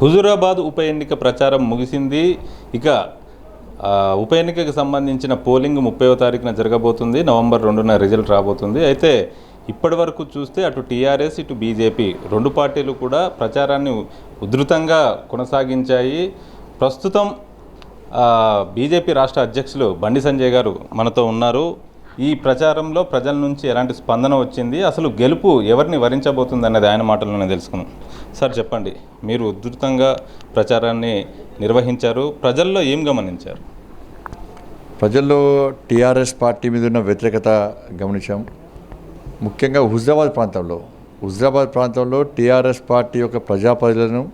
హుజూరాబాద్ ఉప ఎన్నిక ప్రచారం ముగిసింది. ఇక ఉప ఎన్నికకు సంబంధించిన పోలింగ్ ముప్పైవ తారీఖున జరగబోతుంది. నవంబర్ రెండున రిజల్ట్ రాబోతుంది. అయితే ఇప్పటి వరకు చూస్తే అటు టీఆర్ఎస్ ఇటు బీజేపీ రెండు పార్టీలు కూడా ప్రచారాన్ని ఉధృతంగా కొనసాగించాయి. ప్రస్తుతం బీజేపీ రాష్ట్ర అధ్యక్షులు బండి సంజయ్ గారు మనతో ఉన్నారు. ఈ ప్రచారంలో ప్రజల నుంచి ఎలాంటి స్పందన వచ్చింది? అసలు గెలుపు ఎవరిని వరించబోతుంది అన్నది ఆయన మాటల్లోనే తెలుసుకుందాం. సార్ చెప్పండి. మీరు ఉధృతంగా ప్రచారాన్ని నిర్వహించారు. ప్రజల్లో ఏం గమనించారు? ప్రజల్లో టీఆర్ఎస్ పార్టీ మీద ఉన్న వ్యతిరేకత గమనించాం. ముఖ్యంగా హుజరాబాద్ ప్రాంతంలో. హుజరాబాద్ ప్రాంతంలో టీఆర్ఎస్ పార్టీ యొక్క ప్రజాప్రతినిధులను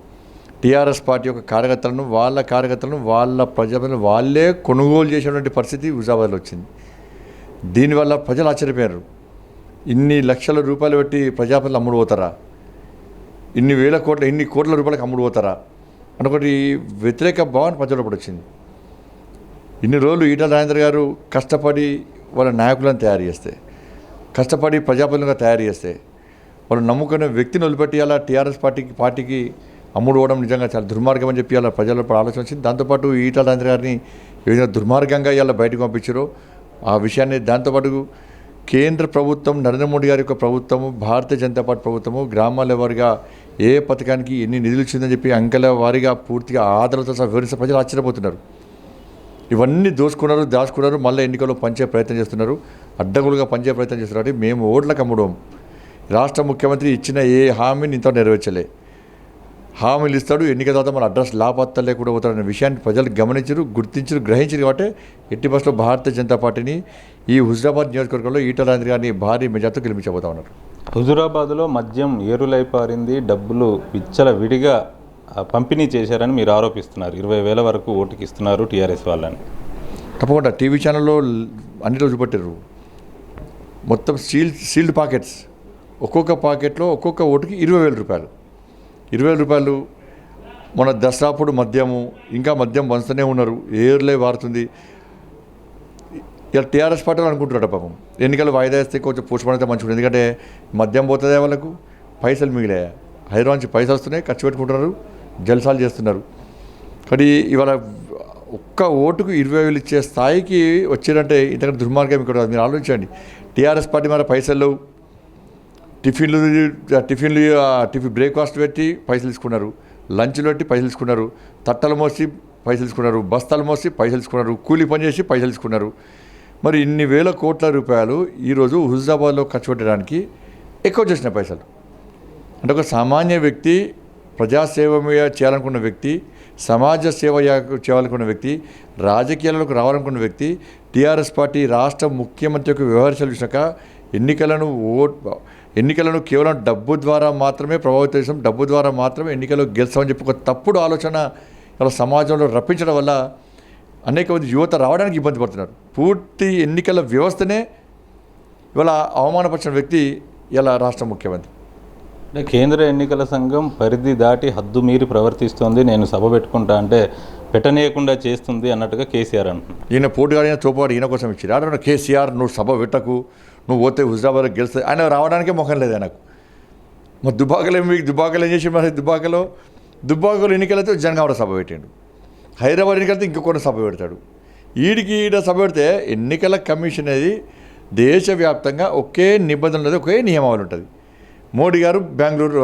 టీఆర్ఎస్ పార్టీ యొక్క కార్యకర్తలను వాళ్ళ కార్యకర్తలను వాళ్ళ ప్రజలను వాళ్ళే కొనుగోలు చేసేటువంటి పరిస్థితి హుజరాబాద్లో వచ్చింది. దీనివల్ల ప్రజలు ఆశ్చర్యపోయారు. ఇన్ని లక్షల రూపాయలు పెట్టి ప్రజాప్రతినిధులు అమ్ముడు పోతారా? ఇన్ని వేల కోట్ల ఇన్ని కోట్ల రూపాయలకు అమ్ముడు పోతారా? అని ఒకటి వ్యతిరేక భావన ప్రజల్లో వచ్చింది. ఇన్ని రోజులు ఈటల రాజేంద్ర గారు కష్టపడి వాళ్ళ నాయకులను తయారు చేస్తే కష్టపడి ప్రజాప్రతినిధులుగా తయారు చేస్తే వాళ్ళు నమ్ముకునే వ్యక్తిని వదిలిపెట్టి అలా టీఆర్ఎస్ పార్టీకి పార్టీకి అమ్ముడు పోవడం నిజంగా చాలా దుర్మార్గం అని చెప్పి అలా ప్రజల్లో ఆలోచన వచ్చింది. దాంతోపాటు ఈటల రాజేంద్ర గారిని ఏ విధంగా దుర్మార్గంగా ఇలా బయటకు పంపించారో ఆ విషయాన్ని దాంతోపాటు కేంద్ర ప్రభుత్వం నరేంద్ర మోడీ గారి యొక్క ప్రభుత్వము భారతీయ జనతా పార్టీ ప్రభుత్వము గ్రామాల వారిగా ఏ పథకానికి ఎన్ని నిధులు ఇచ్చిందని చెప్పి అంకెల వారిగా పూర్తిగా ఆధారాలతో సహా వివరిస్తే ప్రజలు ఆశ్చర్యపోతున్నారు. ఇవన్నీ దోసుకున్నారు దాచుకున్నారు మళ్ళీ ఎన్నికల్లో పంచే ప్రయత్నం చేస్తున్నారు అడ్డగులుగా పంచే ప్రయత్నం చేస్తున్నారు. మేము ఓట్లకు అమ్ముడం. రాష్ట్ర ముఖ్యమంత్రి ఇచ్చిన ఏ హామీని ఇంత నెరవేర్చలే. హామీలు ఇస్తాడు ఎన్నిక తర్వాత మన అడ్రస్ లాపత్తా లేకుండా పోతాడనే విషయాన్ని ప్రజలు గమనించరు గుర్తించరు గ్రహించరు కాబట్టి ఎట్టి బస్సులో భారతీయ జనతా పార్టీని ఈ హుజరాబాద్ నియోజకవర్గంలో ఈటల రాజేంద్ర గారిని భారీ మెజార్టీతో గెలిపించబోతా ఉన్నారు. హుజురాబాద్లో మద్యం ఏరులై పారింది డబ్బులు విచ్చల విడిగా పంపిణీ చేశారని మీరు ఆరోపిస్తున్నారు. ఇరవై వేల వరకు ఓటుకి ఇస్తున్నారు టీఆర్ఎస్ వాళ్ళని. తప్పకుండా టీవీ ఛానల్లో అన్ని రోజు పెట్టారు మొత్తం సీల్ సీల్డ్ పాకెట్స్. ఒక్కొక్క పాకెట్లో ఒక్కొక్క ఓటుకి ఇరవై వేల రూపాయలు. ఇరవై వేల రూపాయలు మన దసరాపుడు మద్యము ఇంకా మద్యం పంచుతూనే ఉన్నారు. ఏర్లే వారుతుంది. ఇలా టీఆర్ఎస్ పార్టీలు అనుకుంటున్నాడు పాపం. ఎన్నికలు వాయిదా వేస్తే కొంచెం పోస్ట్పోన్ అయితే మంచిగా ఎందుకంటే మద్యం పోతుందే వాళ్ళకు పైసలు మిగిలాయా? హైదరాబాద్ నుంచి పైసలు వస్తున్నాయి ఖర్చు పెట్టుకుంటున్నారు జల్సాలు చేస్తున్నారు. కానీ ఇవాళ ఒక్క ఓటుకు ఇరవై వేలు ఇచ్చే స్థాయికి వచ్చారంటే ఇంతకంటే దుర్మార్గం ఇక్కడ మీరు ఆలోచించండి. టీఆర్ఎస్ పార్టీ మన పైసలు టిఫిన్లు టిఫిన్లు టిఫిన్ బ్రేక్ఫాస్ట్ పెట్టి పైసలు తీసుకున్నారు. లంచ్లు పెట్టి పైసలు తీసుకున్నారు. తట్టలు మోసి పైసలు తీసుకున్నారు. బస్తాలు మోసి పైసలు తీసుకున్నారు. కూలి పని చేసి పైసలు తీసుకున్నారు. మరి ఇన్ని వేల కోట్ల రూపాయలు ఈరోజు హుజాబాద్లో ఖర్చు పెట్టడానికి ఎక్కువ చేసిన పైసలు. అంటే ఒక సామాన్య వ్యక్తి ప్రజాసేవ చేయాలనుకున్న వ్యక్తి సమాజ సేవ చేయాలనుకున్న వ్యక్తి రాజకీయాలకు రావాలనుకున్న వ్యక్తి టీఆర్ఎస్ పార్టీ రాష్ట్ర ముఖ్యమంత్రి యొక్క వ్యవహారాలు చూసాక ఎన్నికలను ఓట్ ఎన్నికలను కేవలం డబ్బు ద్వారా మాత్రమే ప్రభావితం చేసాం డబ్బు ద్వారా మాత్రమే ఎన్నికల్లో గెలుస్తామని చెప్పి ఒక తప్పుడు ఆలోచన ఇలా సమాజంలో రప్పించడం వల్ల అనేక మంది యువత రావడానికి ఇబ్బంది పడుతున్నారు. పూర్తి ఎన్నికల వ్యవస్థనే ఇవాళ అవమానపరిచిన వ్యక్తి ఇలా రాష్ట్ర ముఖ్యమంత్రి. అంటే కేంద్ర ఎన్నికల సంఘం పరిధి దాటి హద్దు మీరి ప్రవర్తిస్తోంది. నేను సభ పెట్టుకుంటా అంటే పెట్టనీయకుండా చేస్తుంది అన్నట్టుగా కేసీఆర్ అంటున్నారు. ఈయన పోటీగాడిన తోపాడు ఈయన కోసం ఇచ్చారు. ఆడ కేసీఆర్ నువ్వు సభ పెట్టకు. నువ్వు పోతే హుజరాబాద్ గెలుస్తుంది ఆయన రావడానికే ముఖం లేదు ఆయనకు. మరి దుబ్బాకలో మీకు దుబ్బాకలో ఏం చేసి మరి దుబ్బాకలో దుబ్బాకలో ఎన్నికలైతే జనగామడ సభ పెట్టాడు. హైదరాబాద్ ఎన్నికలతో ఇంకొకటి సభ పెడతాడు. ఈడికి ఈడ సభ పెడితే ఎన్నికల కమిషన్ అనేది దేశవ్యాప్తంగా ఒకే నిబంధనలు ఒకే నియమావళి ఉంటుంది. మోడీ గారు బెంగళూరు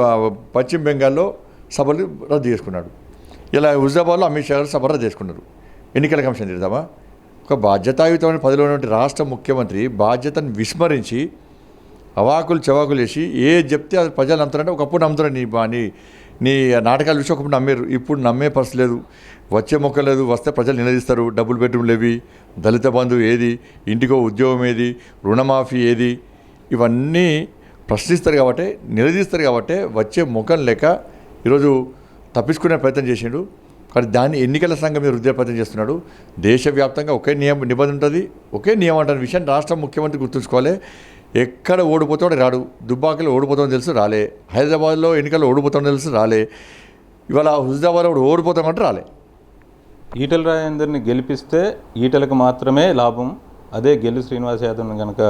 పశ్చిమ బెంగాల్లో సభలు రద్దు చేసుకున్నాడు. ఇలా హుజరాబాద్లో అమిత్ షా గారు సభ రద్దు చేసుకున్నారు. ఎన్నికల కమిషన్ తిడదామా? ఒక బాధ్యతాయుతమైన పదవిలో ఉన్నటువంటి రాష్ట్ర ముఖ్యమంత్రి బాధ్యతను విస్మరించి అవాకులు చవాకులు వేసి ఏ చెప్తే అది ప్రజలు నమ్ముతారంటే ఒకప్పుడు నమ్ముతారు. నీ బా- నీ నీ నాటకాలు చూసి ఒకప్పుడు నమ్మేరు. ఇప్పుడు నమ్మే పరిస్థితి లేదు. వచ్చే మొక్క లేదు. వస్తే ప్రజలు నిలదీస్తారు. డబుల్ బెడ్రూమ్లు ఏవి దళిత బంధు ఏది? ఇంటికో ఉద్యోగం ఏది? రుణమాఫీ ఏది? ఇవన్నీ ప్రశ్నిస్తారు కాబట్టి నిలదీస్తారు కాబట్టి వచ్చే ముఖం లేక ఈరోజు తప్పించుకునే ప్రయత్నం చేసిండు. కానీ దాన్ని ఎన్నికల సంఘం మీద ప్రయత్నం చేస్తున్నాడు. దేశవ్యాప్తంగా ఒకే నియమ నిబంధన ఉంటుంది. ఒకే నియమం అంటున్న విషయాన్ని రాష్ట్ర ముఖ్యమంత్రి గుర్తుంచుకోవాలి. ఎక్కడ ఓడిపోతాడో రాడు. దుబ్బాకలో ఓడిపోతామని తెలుసు రాలే. హైదరాబాద్లో ఎన్నికల్లో ఓడిపోతామని తెలుసు రాలే. ఇవాళ హుజాబాద్లో ఓడిపోతామంటే రాలే. ఈటల రాజేందర్ని గెలిపిస్తే ఈటలకు మాత్రమే లాభం. అదే గెల్లు శ్రీనివాస్ యాదవ్ని కనుక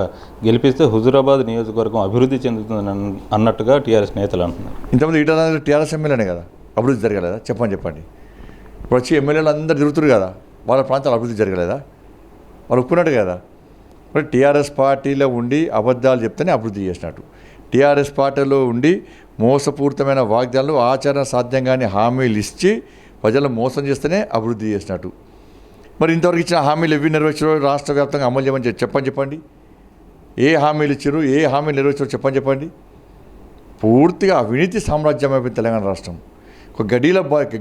గెలిపిస్తే హుజురాబాద్ నియోజకవర్గం అభివృద్ధి చెందుతుంది అన్నట్టుగా టీఆర్ఎస్ నేతలు అంటున్నారు. ఇంతమంది ఈటల టీఆర్ఎస్ ఎమ్మెల్యేనే కదా? అభివృద్ధి జరగలేదా? చెప్పండి చెప్పండి. ఇప్పుడు వచ్చి ఎమ్మెల్యేలు అందరు తిరుగుతున్నారు కదా వాళ్ళ ప్రాంతాలు అభివృద్ధి జరగలేదా? వాళ్ళు ఒప్పుకున్నట్టు కదా. మరి టీఆర్ఎస్ పార్టీలో ఉండి అబద్ధాలు చెప్తేనే అభివృద్ధి చేసినట్టు. టీఆర్ఎస్ పార్టీలో ఉండి మోసపూరితమైన వాగ్దానాలు ఆచరణ సాధ్యంగానే హామీలు ఇచ్చి ప్రజలను మోసం చేస్తేనే అభివృద్ధి చేసినట్టు. మరి ఇంతవరకు ఇచ్చిన హామీలు ఎవి నెరవేర్చారో రాష్ట్ర వ్యాప్తంగా అమలు చేయమని చెప్పి- చెప్పని చెప్పండి. ఏ హామీలు ఇచ్చారు ఏ హామీలు నెరవేర్చారో చెప్పని చెప్పండి. పూర్తిగా అవినీతి సామ్రాజ్యం అయిపోయింది తెలంగాణ రాష్ట్రం. ఒక గడీల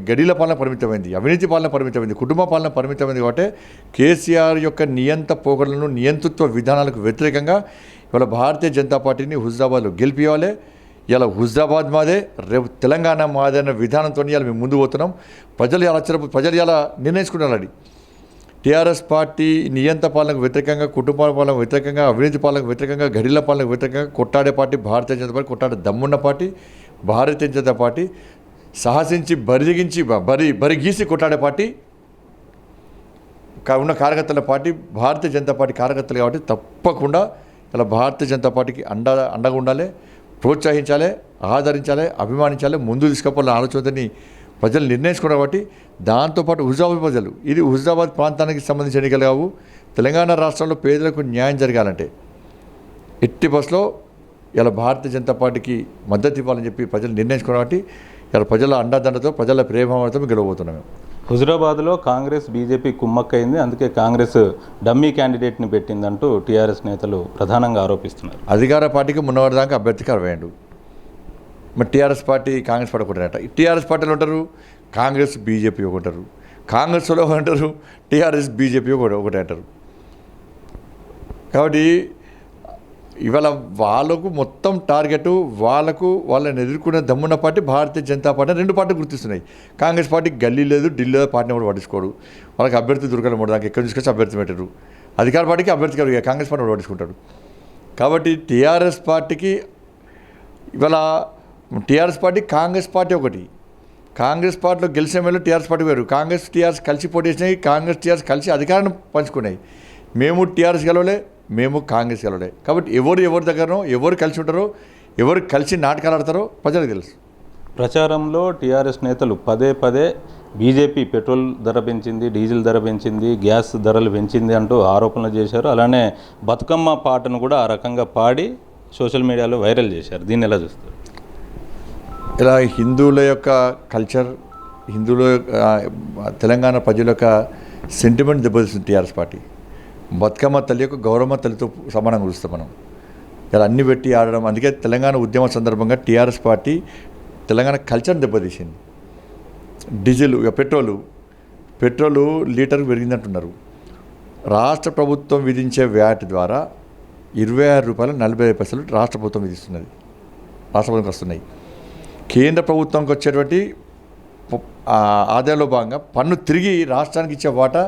గడీల పాలన పరిమితమైంది అవినీతి పాలన పరిమితమైంది కుటుంబ పాలన పరిమితమైంది కాబట్టి కేసీఆర్ యొక్క నియంత పోగడలను నియంతృత్వ విధానాలకు వ్యతిరేకంగా ఇవాళ భారతీయ జనతా పార్టీని హుజరాబాద్లో గెలిపియాలి ఇలా హుజరాబాద్ మాదే రేపు తెలంగాణ మాదే అన్న విధానంతో ఇలా మేము ముందు పోతున్నాం. ప్రజలు ఇలా ఆశ్చర్య ప్రజలు ఇలా నిర్ణయించుకున్నారు టీఆర్ఎస్ పార్టీ నియంత పాలనకు వ్యతిరేకంగా కుటుంబ పాలనకు వ్యతిరేకంగా అవినీతి పాలనకు వ్యతిరేకంగా గడిల పాలనకు వ్యతిరేకంగా కొట్టాడే పార్టీ భారతీయ జనతా పార్టీ కొట్టాడే దమ్మున్న పార్టీ భారతీయ జనతా పార్టీ. సాహసించి బరిగించి బరి బరి గీసి కొట్టాడే పార్టీ ఉన్న కార్యకర్తల పార్టీ భారతీయ జనతా పార్టీ కార్యకర్తలు కాబట్టి తప్పకుండా ఇలా భారతీయ జనతా పార్టీకి అండ అండగా ఉండాలి ప్రోత్సహించాలి ఆదరించాలి అభిమానించాలి ముందు తీసుకపోవాలని ఆలోచనని ప్రజలు నిర్ణయించుకున్నారు కాబట్టి దాంతోపాటు హుజాబాద్ ప్రజలు ఇది హుజాబాద్ ప్రాంతానికి సంబంధించిన ఎన్నికలు కావు తెలంగాణ రాష్ట్రంలో పేదలకు న్యాయం జరగాలంటే ఎట్టి బస్లో ఇలా భారతీయ జనతా పార్టీకి మద్దతు ఇవ్వాలని చెప్పి ప్రజలు నిర్ణయించుకున్నారు కాబట్టి ఇలా ప్రజల అండదండతో ప్రజల ప్రేమతో గెలవబోతున్నాం మేము. హుజురాబాద్లో కాంగ్రెస్ బీజేపీ కుమ్మక్కైంది. అందుకే కాంగ్రెస్ డమ్మీ క్యాండిడేట్ని పెట్టిందంటూ టీఆర్ఎస్ నేతలు ప్రధానంగా ఆరోపిస్తున్నారు. అధికార పార్టీకి మున్నవారిదాకా అభ్యర్థికి అరవేయండు మరి టీఆర్ఎస్ పార్టీ కాంగ్రెస్ పార్టీ ఒకటి టీఆర్ఎస్ పార్టీలో ఉంటారు కాంగ్రెస్ బీజేపీ ఒకటారు కాంగ్రెస్లో అంటారు టీఆర్ఎస్ బీజేపీ ఒకటి ఒకటి అంటారు కాబట్టి ఇవాళ వాళ్ళకు మొత్తం టార్గెట్ వాళ్ళకు వాళ్ళని ఎదుర్కొనే దమ్మున్న పార్టీ భారతీయ జనతా పార్టీ రెండు పార్టీలు గుర్తిస్తున్నాయి. కాంగ్రెస్ పార్టీ గల్లీ లేదు ఢిల్లీ లేదు పార్టీని కూడా పట్టించుకోడు. వాళ్ళకి అభ్యర్థి దొరకడం మూడు దానికి ఎక్కడ తీసుకొచ్చి అభ్యర్థి పెట్టారు. అధికార పార్టీకి అభ్యర్థి కాదు కాంగ్రెస్ పార్టీ కూడా పట్టించుకుంటాడు? కాబట్టి టీఆర్ఎస్ పార్టీకి ఇవాళ టీఆర్ఎస్ పార్టీ కాంగ్రెస్ పార్టీ ఒకటి. కాంగ్రెస్ పార్టీలో గెలిచిన వేళ టీఆర్ఎస్ పార్టీ వేరు. కాంగ్రెస్ టీఆర్ఎస్ కలిసి పోటీ చేసినాయి కాంగ్రెస్ టీఆర్ఎస్ కలిసి అధికారాన్ని పంచుకున్నాయి. మేము టీఆర్ఎస్ గెలవలే మేము కాంగ్రెస్ గెలవలే కాబట్టి ఎవరు ఎవరి దగ్గరనో ఎవరు కలిసి ఉంటారో ఎవరు కలిసి నాటకాలు ఆడతారో ప్రజలకు తెలుసు. ప్రచారంలో టీఆర్ఎస్ నేతలు పదే పదే బీజేపీ పెట్రోల్ ధర పెంచింది డీజిల్ ధర పెంచింది గ్యాస్ ధరలు పెంచింది అంటూ ఆరోపణలు చేశారు. అలానే బతుకమ్మ పాటను కూడా ఆ రకంగా పాడి సోషల్ మీడియాలో వైరల్ చేశారు. దీన్ని ఎలా చూస్తారు? ఇలా హిందువుల యొక్క కల్చర్ హిందువుల తెలంగాణ ప్రజల యొక్క సెంటిమెంట్ దెబ్బతీస్తుంది టీఆర్ఎస్ పార్టీ. బతుకమ్మ తల్లి యొక్క గౌరమ్మ తల్లితో సమానంగా చూస్తాం మనం. ఇలా అన్ని పెట్టి ఆడడం అందుకే తెలంగాణ ఉద్యమ సందర్భంగా టీఆర్ఎస్ పార్టీ తెలంగాణ కల్చర్ని దెబ్బతీసింది. డీజిల్ ఇక పెట్రోలు పెట్రోలు లీటర్ పెరిగిందంటున్నారు. రాష్ట్ర ప్రభుత్వం విధించే వ్యాట్ ద్వారా ఇరవై ఆరు రూపాయలు నలభై ఐదు పైసలు రాష్ట్ర ప్రభుత్వం విధిస్తున్నది. రాష్ట్ర ప్రభుత్వం వస్తున్నాయి. కేంద్ర ప్రభుత్వంకి వచ్చేటువంటి ఆదాయంలో భాగంగా పన్ను తిరిగి రాష్ట్రానికి ఇచ్చే వాటా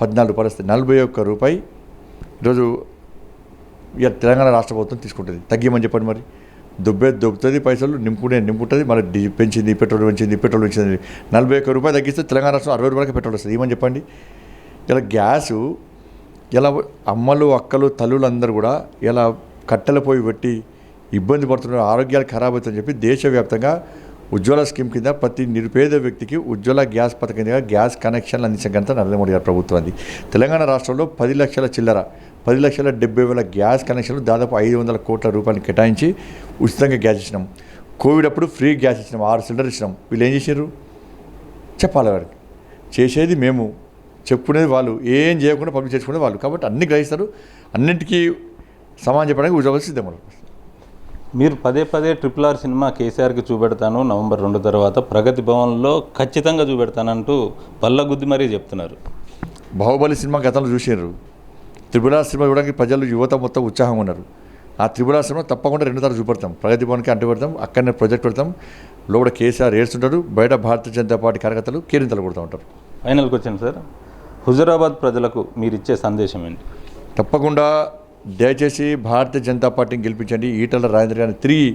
పద్నాలుగు పరిస్థితి నలభై ఒక్క రూపాయి ఈరోజు ఇక తెలంగాణ రాష్ట్ర ప్రభుత్వం తీసుకుంటుంది. తగ్గిమని చెప్పండి మరి. దుబ్బే దుబ్బుతుంది పైసలు నింపునే నింపుతుంది మరి పెంచింది పెట్రోల్ పెంచింది పెట్రోల్ పెంచింది. నలభై ఒక్క రూపాయలు తగ్గిస్తే తెలంగాణ రాష్ట్రం అరవై రూపాయలకి పెట్రోల్ వస్తుంది. ఏమని చెప్పండి? ఇలా గ్యాసు ఇలా అమ్మలు అక్కలు తల్లులు అందరూ కూడా ఇలా కట్టెల పోయి పెట్టి ఇబ్బంది పడుతున్నారు. ఆరోగ్యాలు ఖరాబ్ అవుతుందని చెప్పి దేశవ్యాప్తంగా ఉజ్వల స్కీమ్ కింద ప్రతి నిరుపేద వ్యక్తికి ఉజ్వల గ్యాస్ పథకం కింద గ్యాస్ కనెక్షన్లు అందించిన ఘనత నరేంద్ర మోడీ గారి ప్రభుత్వం అది. తెలంగాణ రాష్ట్రంలో పది లక్షల చిల్లర పది లక్షల డెబ్బై వేల గ్యాస్ కనెక్షన్లు దాదాపు ఐదు వందల కోట్ల రూపాయలు కేటాయించి ఉచితంగా గ్యాస్ ఇచ్చినాం. కోవిడ్ అప్పుడు ఫ్రీ గ్యాస్ ఇచ్చినాం ఆరు సిలిండర్ ఇచ్చినాం. వీళ్ళు ఏం చేశారు చెప్పాలి వారికి. చేసేది మేము. చెప్పుకునేది వాళ్ళు. ఏం చేయకుండా పబ్లిక్ చేసుకునేది వాళ్ళు. కాబట్టి అన్ని గ్రహిస్తారు. అన్నింటికీ సమానం చెప్పడానికి ఉద్యోగాలు సిద్ధం మీరు పదే పదే ట్రిపుల్ ఆర్ సినిమా కేసీఆర్కి చూపెడతాను నవంబర్ రెండు తర్వాత ప్రగతి భవన్లో ఖచ్చితంగా చూపెడతానంటూ పల్లగుద్ది మరీ చెప్తున్నారు. బాహుబలి సినిమా గతంలో చూసారు త్రిపుర సినిమా చూడడానికి ప్రజలు యువత మొత్తం ఉత్సాహంగా ఉన్నారు. ఆ త్రిపుర సినిమా తప్పకుండా రెండు సార్లు చూపెడతాం. ప్రగతి భవన్కి అంటు పెడతాం అక్కడనే ప్రాజెక్ట్ పెడతాం. లోపల కేసీఆర్ ఏడుస్తుంటారు బయట భారతీయ జనతా పార్టీ కార్యకర్తలు కేరింతలు కొడుతూ ఉంటారు. ఫైనల్కి వచ్చాను సార్. హుజురాబాద్ ప్రజలకు మీరు ఇచ్చే సందేశం ఏంటి? తప్పకుండా దయచేసి భారతీయ జనతా పార్టీని గెలిపించండి ఈటల రాజేంద్ర గారిని తిరిగి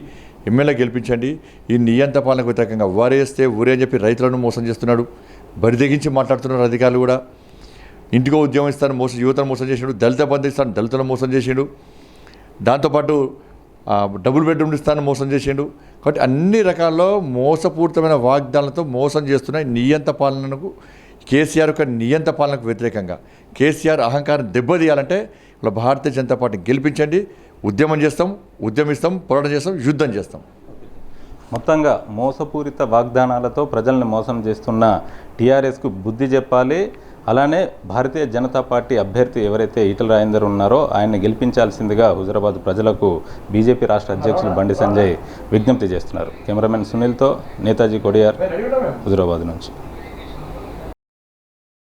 ఎమ్మెల్యే గెలిపించండి. ఈ నియంత పాలనకు వ్యతిరేకంగా వారేస్తే ఊరే అని చెప్పి రైతులను మోసం చేస్తున్నాడు. బరిదెగించి మాట్లాడుతున్నారు అధికారులు కూడా. ఇంటికో ఉద్యమం ఇస్తాను మోసం యువతను మోసం చేసాడు దళిత బంధు ఇస్తాను దళితులను మోసం చేసిండు. దాంతోపాటు డబుల్ బెడ్రూమ్ ఇస్తాను మోసం చేసిండు. కాబట్టి అన్ని రకాల్లో మోసపూరితమైన వాగ్దానాలతో మోసం చేస్తున్న నియంత పాలనకు కేసీఆర్ యొక్క నియంత పాలనకు వ్యతిరేకంగా కేసీఆర్ అహంకారం దెబ్బతీయాలంటే ఇలా భారతీయ జనతా పార్టీని గెలిపించండి ఉద్యమం చేస్తాం ఉద్యమిస్తాం పోరాటం చేస్తాం యుద్ధం చేస్తాం. మొత్తంగా మోసపూరిత వాగ్దానాలతో ప్రజల్ని మోసం చేస్తున్న టీఆర్ఎస్కు బుద్ధి చెప్పాలి. అలానే భారతీయ జనతా పార్టీ అభ్యర్థి ఎవరైతే ఈటల రాజేందర్ ఉన్నారో ఆయన్ని గెలిపించాల్సిందిగా హుజరాబాద్ ప్రజలకు బీజేపీ రాష్ట్ర అధ్యక్షులు బండి సంజయ్ విజ్ఞప్తి చేస్తున్నారు. కెమెరామెన్ సునీల్తో నేతాజీ కొడియార్ హుజరాబాద్ నుంచి.